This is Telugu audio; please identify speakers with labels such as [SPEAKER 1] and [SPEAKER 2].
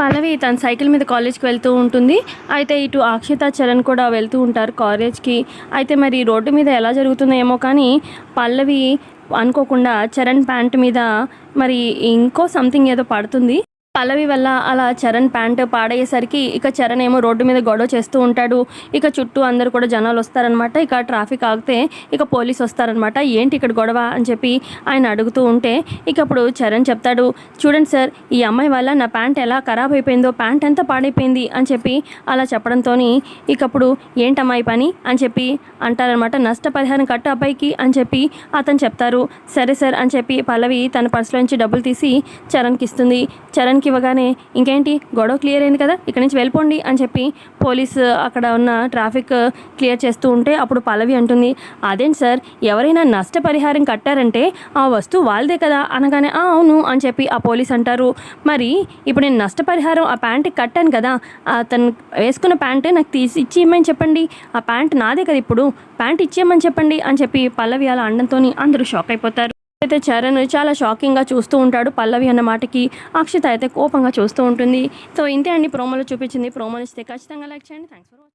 [SPEAKER 1] పల్లవి తన సైకిల్ మీద కాలేజ్కి వెళ్తూ ఉంటుంది. అయితే ఇటు అక్షిత చరణ్ కూడా వెళ్తూ ఉంటారు కాలేజ్కి. అయితే మరి రోడ్డు మీద ఎలా జరుగుతుందో ఏమో కానీ పల్లవి అనుకోకుండా చరణ్ ప్యాంట్ మీద మరి ఇంకో సంథింగ్ ఏదో పడుతుంది. పల్లవి వల్ల అలా చరణ్ ప్యాంట్ పాడయ్యేసరికి ఇక చరణ్ ఏమో రోడ్డు మీద గొడవ చేస్తూ ఉంటాడు. ఇక చుట్టూ అందరు కూడా జనాలు వస్తారనమాట ఇక ట్రాఫిక్ ఆగితే ఇక పోలీస్ వస్తారనమాట ఏంటి ఇక్కడ గొడవ అని చెప్పి ఆయన అడుగుతూ ఉంటే ఇక అప్పుడు చరణ్ చెప్తాడు చూడండి సార్ ఈ అమ్మాయి వల్ల నా ప్యాంట్ ఎలా ఖరాబ్ అయిపోయిందో ప్యాంట్ ఎంత పాడైపోయింది? అని చెప్పి అలా చెప్పడంతో ఇక అప్పుడు ఏంటమ్మాయి పని? అని చెప్పి అంటారనమాట నష్టపరిహారం కట్టు అబ్బాయికి? అని చెప్పి అతను చెప్తారు. సరే సార్ అని చెప్పి పల్లవి తన పర్సులో నుంచి డబ్బులు తీసి చరణ్కి ఇస్తుంది చరణ్కి ఇవ్వగానే ఇంకేంటి? గొడవ క్లియర్ అయింది కదా? ఇక్కడి నుంచి వెళ్ళిపోండి అని చెప్పి పోలీస్ అక్కడ ఉన్న ట్రాఫిక్ క్లియర్ చేస్తూ ఉంటే అప్పుడు పల్లవి అంటుంది అదేంటి సార్? ఎవరైనా నష్టపరిహారం కట్టారంటే ఆ వస్తువు వాళ్ళదే కదా? అనగానే "ఆ, అవును అని చెప్పి ఆ పోలీస్ అంటారు. మరి ఇప్పుడు నేను నష్టపరిహారం ఆ ప్యాంటు కట్టాను కదా అతను వేసుకున్న ప్యాంట్ నాకు తీసి ఇచ్చి ఇమ్మని చెప్పండి. ఆ ప్యాంట్ నాదే కదా ఇప్పుడు ప్యాంట్ ఇచ్చేయమని చెప్పండి అని చెప్పి పల్లవి అలా అండంతో అందరూ షాక్ అయిపోతారు. అయితే చరణ్ చాలా షాకింగ్గా చూస్తూ ఉంటాడు. పల్లవి అన్న మాటకి అక్షిత అయితే కోపంగా చూస్తూ ఉంటుంది. సో ఇంతే అండి. ప్రోమోలో చూపించింది ప్రోమో ఇస్తే ఖచ్చితంగా లైక్ చేయండి. Thanks for watching